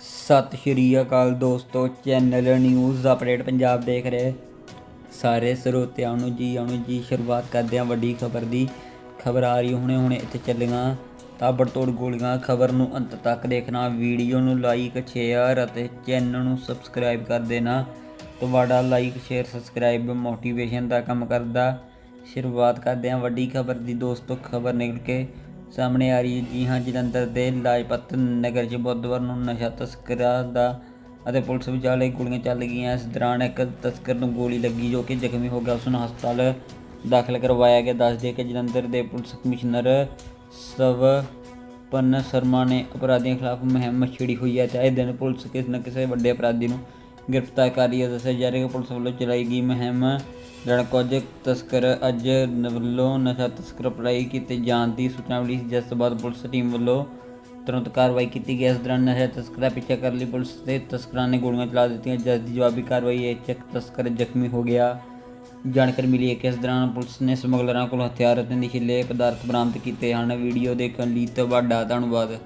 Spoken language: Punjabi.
ਸਤਿ ਸ਼੍ਰੀ ਅਕਾਲ ਦੋਸਤੋ, ਚੈਨਲ ਨਿਊਜ਼ ਅਪਡੇਟ ਪੰਜਾਬ ਦੇਖ ਰਹੇ। ਸਾਰੇ ਸਰੋਤਿਆਂ ਨੂੰ ਜੀ, ਆਉਣ ਜੀ, ਸ਼ੁਰੂਆਤ ਕਰਦੇ ਹਾਂ ਵੱਡੀ ਖਬਰ ਦੀ। ਖਬਰ ਆ ਰਹੀ ਹੁਣੇ ਹੁਣੇ ਇੱਥੇ ਚੱਲੀਆਂ ਤਾਬੜਤੋੜ ਗੋਲੀਆਂ। ਖਬਰ ਨੂੰ ਅੰਤ ਤੱਕ ਦੇਖਣਾ, ਵੀਡੀਓ ਨੂੰ ਲਾਈਕ ਸ਼ੇਅਰ ਅਤੇ ਚੈਨਲ ਨੂੰ ਸਬਸਕ੍ਰਾਈਬ ਕਰ ਦੇਣਾ। ਤੁਹਾਡਾ ਲਾਈਕ ਸ਼ੇਅਰ ਸਬਸਕ੍ਰਾਈਬ ਮੋਟੀਵੇਸ਼ਨ ਦਾ ਕੰਮ ਕਰਦਾ। ਸ਼ੁਰੂਆਤ ਕਰਦੇ ਹਾਂ ਵੱਡੀ ਖਬਰ ਦੀ ਦੋਸਤੋ, ਖਬਰ ਨਿਕਲ ਕੇ ਸਾਹਮਣੇ ਆ ਰਹੀ ਹੈ ਜੀ, ਹਾਂ, ਜਲੰਧਰ ਦੇ ਲਾਜਪਤ ਨਗਰ 'ਚ ਬੁੱਧਵਾਰ ਨੂੰ ਨਸ਼ਾ ਤਸਕਰਾਂ ਦਾ ਅਤੇ ਪੁਲਿਸ ਵਿਚਾਲੇ ਗੋਲੀਆਂ ਚੱਲ ਗਈਆਂ। ਇਸ ਦੌਰਾਨ ਇੱਕ ਤਸਕਰ ਨੂੰ ਗੋਲੀ ਲੱਗੀ ਜੋ ਕਿ ਜ਼ਖਮੀ ਹੋ ਗਿਆ। ਉਸ ਨੂੰ ਹਸਪਤਾਲ ਦਾਖਲ ਕਰਵਾਇਆ ਗਿਆ। ਦੱਸਦੇ ਕਿ ਜਲੰਧਰ ਦੇ ਪੁਲਿਸ ਕਮਿਸ਼ਨਰ ਸਵਪਨ ਸ਼ਰਮਾ ਨੇ ਅਪਰਾਧੀਆਂ ਖਿਲਾਫ ਮੁਹਿੰਮ ਛੇੜੀ ਹੋਈ ਹੈ। ਚਾਹੇ ਦਿਨ ਪੁਲਿਸ ਕਿਸੇ ਨਾ ਕਿਸੇ ਵੱਡੇ ਅਪਰਾਧੀ ਨੂੰ ਗ੍ਰਿਫਤਾਰ ਕਰ ਰਹੀ ਹੈ। ਦੱਸਿਆ ਜਾ ਰਿਹਾ ਕਿ ਪੁਲਿਸ ਵੱਲੋਂ ਚਲਾਈ ਗਈ ਮੁਹਿੰਮ ਦੌਰਾਨ ਕੁਝ ਤਸਕਰ ਅੱਜ ਵੱਲੋਂ ਨਸ਼ਾ ਤਸਕਰ ਅਪਲਾਈ ਕੀਤੇ ਜਾਣ ਦੀ ਸੂਚਨਾ ਮਿਲੀ ਸੀ, ਜਿਸ ਤੋਂ ਬਾਅਦ ਪੁਲਿਸ ਟੀਮ ਵੱਲੋਂ ਤੁਰੰਤ ਕਾਰਵਾਈ ਕੀਤੀ ਗਈ। ਇਸ ਦੌਰਾਨ ਨਸ਼ਾ ਤਸਕਰ ਦਾ ਪਿੱਛਾ ਕਰਨ ਲਈ ਪੁਲਿਸ ਤੇ ਤਸਕਰਾਂ ਨੇ ਗੋਲੀਆਂ ਚਲਾ ਦਿੱਤੀਆਂ। ਜਿਸ ਦੀ ਜਵਾਬੀ ਕਾਰਵਾਈ ਇਹ ਚੱਕ ਤਸਕਰ ਜ਼ਖਮੀ ਹੋ ਗਿਆ। ਜਾਣਕਾਰੀ ਮਿਲੀ ਹੈ ਕਿ ਇਸ ਦੌਰਾਨ ਪੁਲਿਸ ਨੇ ਸਮਗਲਰਾਂ ਕੋਲ ਹਥਿਆਰ ਅਤੇ ਨਸ਼ੀਲੇ ਪਦਾਰਥ ਬਰਾਮਦ ਕੀਤੇ ਹਨ। ਵੀਡੀਓ ਦੇਖਣ ਲਈ ਤੁਹਾਡਾ ਧੰਨਵਾਦ।